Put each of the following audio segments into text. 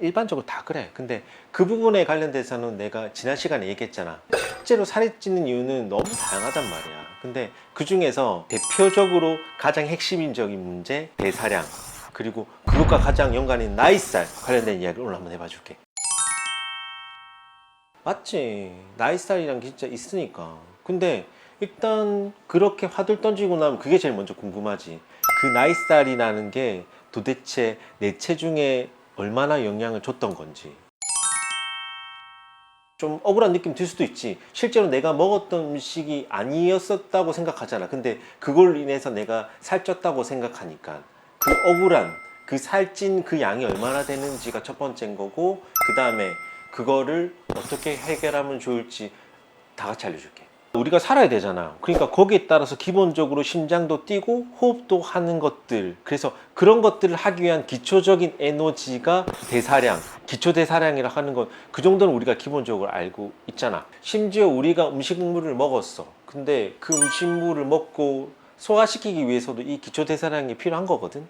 일반적으로 다 그래. 근데 그 부분에 관련돼서는 내가 지난 시간에 얘기했잖아. 실제로 살이 찌는 이유는 너무 다양하단 말이야. 근데 그 중에서 대표적으로 가장 핵심적인 문제, 대사량. 그리고 그것과 가장 있는 나이살 관련된 이야기를 오늘 한번 해봐 줄게. 맞지. 나이살이란 게 진짜 있으니까. 근데 일단 그렇게 화들 던지고 나면 그게 제일 먼저 궁금하지. 그 나이살이라는 게 도대체 내 체중에 얼마나 영향을 줬던 건지. 좀 억울한 느낌 들 수도 있지. 실제로 내가 먹었던 음식이 아니었었다고 생각하잖아. 근데 그걸 인해서 내가 살쪘다고 생각하니까 그 억울한 그 살찐 그 양이 얼마나 되는지가 첫 번째인 거고 그 다음에 그거를 어떻게 해결하면 좋을지 다 같이 알려줄게. 우리가 살아야 되잖아. 그러니까 거기에 따라서 기본적으로 심장도 뛰고 호흡도 하는 것들. 그래서 그런 것들을 하기 위한 기초적인 에너지가 대사량, 기초 대사량이라 하는 건 그 정도는 우리가 기본적으로 알고 있잖아. 심지어 우리가 음식물을 먹었어. 근데 그 음식물을 먹고 소화시키기 위해서도 이 기초 대사량이 필요한 거거든.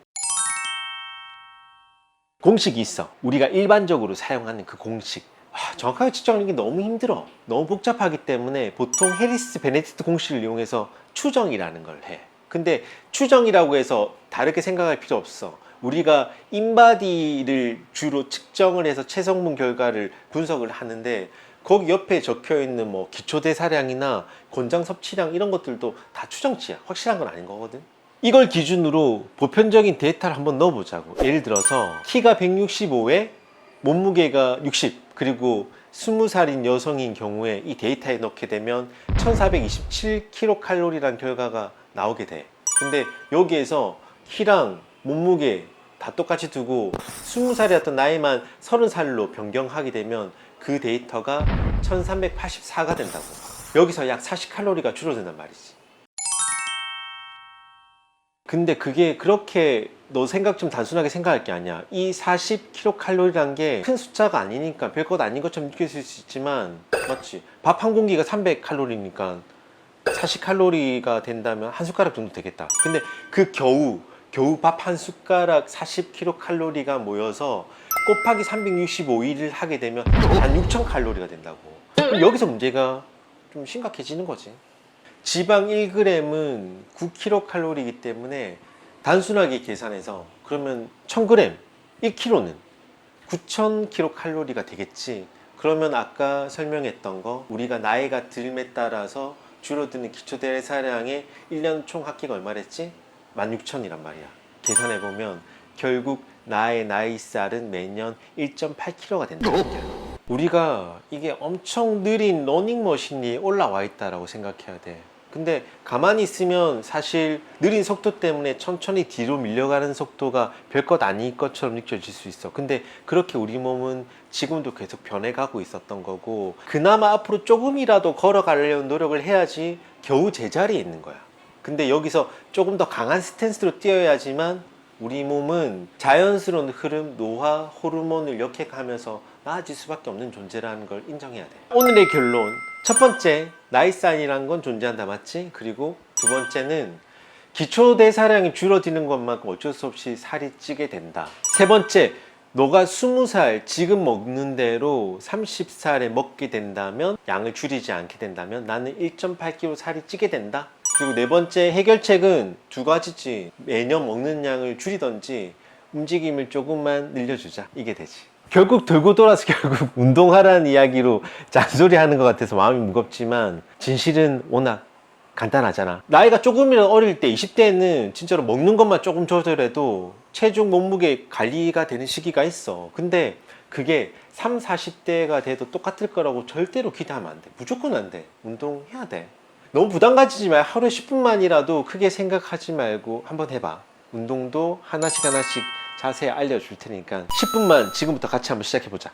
공식이 있어. 우리가 일반적으로 사용하는 그 공식. 아, 정확하게 측정하는 게 너무 힘들어. 너무 복잡하기 때문에 보통 해리스 베네딕트 공식을 이용해서 추정이라는 걸 해. 근데 추정이라고 해서 다르게 생각할 필요 없어. 우리가 인바디를 주로 측정을 해서 체성분 결과를 분석을 하는데 거기 옆에 적혀 있는 뭐 기초 대사량이나 권장 섭취량 이런 것들도 다 추정치야. 확실한 건 아닌 거거든. 이걸 기준으로 보편적인 데이터를 한번 넣어보자고. 예를 들어서 키가 165에 몸무게가 60 그리고 20살인 여성인 경우에 이 데이터에 넣게 되면 1427kcal라는 결과가 나오게 돼. 근데 여기에서 키랑 몸무게 다 똑같이 두고 20살이었던 나이만 30살로 변경하게 되면 그 데이터가 1384가 된다고. 여기서 약 40칼로리가 줄어든단 말이지. 근데 그게 그렇게 너 생각 좀 단순하게 생각할 게 아니야. 이 40kcal란 게큰 숫자가 아니니까 별것 아닌 것처럼 느껴질 수 있지만 맞지? 밥 한 공기가 300칼로리니까 40칼로리가 된다면 한 숟가락 정도 되겠다. 근데 그 겨우 겨우 밥 한 숟가락 40kcal가 모여서 곱하기 365일을 하게 되면 한 6,000칼로리가 된다고. 그럼 여기서 문제가 좀 심각해지는 거지. 지방 1g은 9kcal이기 때문에 단순하게 계산해서 그러면 1000g 1kg는 9000kcal가 되겠지. 그러면 아까 설명했던 거 우리가 나이가 들에 따라서 줄어드는 기초 대사량의 1년 총 합계가 얼마랬지? 16,000이란 말이야. 계산해 보면 결국 나의 나이살은 매년 1.8kg가 된다. 우리가 이게 엄청 느린 러닝머신이 올라와 있다라고 생각해야 돼. 근데 가만히 있으면 사실 느린 속도 때문에 천천히 뒤로 밀려가는 속도가 별것 아닌 것처럼 느껴질 수 있어. 근데 그렇게 우리 몸은 지금도 계속 변해가고 있었던 거고, 그나마 앞으로 조금이라도 걸어가려는 노력을 해야지 겨우 제자리에 있는 거야. 근데 여기서 조금 더 강한 스탠스로 뛰어야지만 우리 몸은 자연스러운 흐름, 노화, 호르몬을 역행하면서 나아질 수밖에 없는 존재라는 걸 인정해야 돼. 오늘의 결론. 첫 번째, 나이 사인이라는 건 존재한다, 맞지? 그리고 두 번째는 기초 대사량이 줄어드는 것만큼 어쩔 수 없이 살이 찌게 된다. 세 번째, 너가 20살 지금 먹는 대로 30살에 먹게 된다면 양을 줄이지 않게 된다면 나는 1.8kg 살이 찌게 된다. 그리고 네 번째 해결책은 두 가지지. 매년 먹는 양을 줄이던지 움직임을 조금만 늘려주자. 이게 되지. 결국 들고 돌아서 결국 운동하라는 이야기로 잔소리 하는 것 같아서 마음이 무겁지만 진실은 워낙 간단하잖아. 나이가 조금이라도 어릴 때 20대에는 진짜로 먹는 것만 조금 조절해도 체중 몸무게 관리가 되는 시기가 있어. 근데 그게 3, 40대가 돼도 똑같을 거라고 절대로 기대하면 안 돼. 무조건 안 돼. 운동해야 돼. 너무 부담 가지지 말 하루에 10분만이라도 크게 생각하지 말고 한번 해봐. 운동도 하나씩 하나씩 자세히 알려줄 테니까 10분만 지금부터 같이 한번 시작해보자.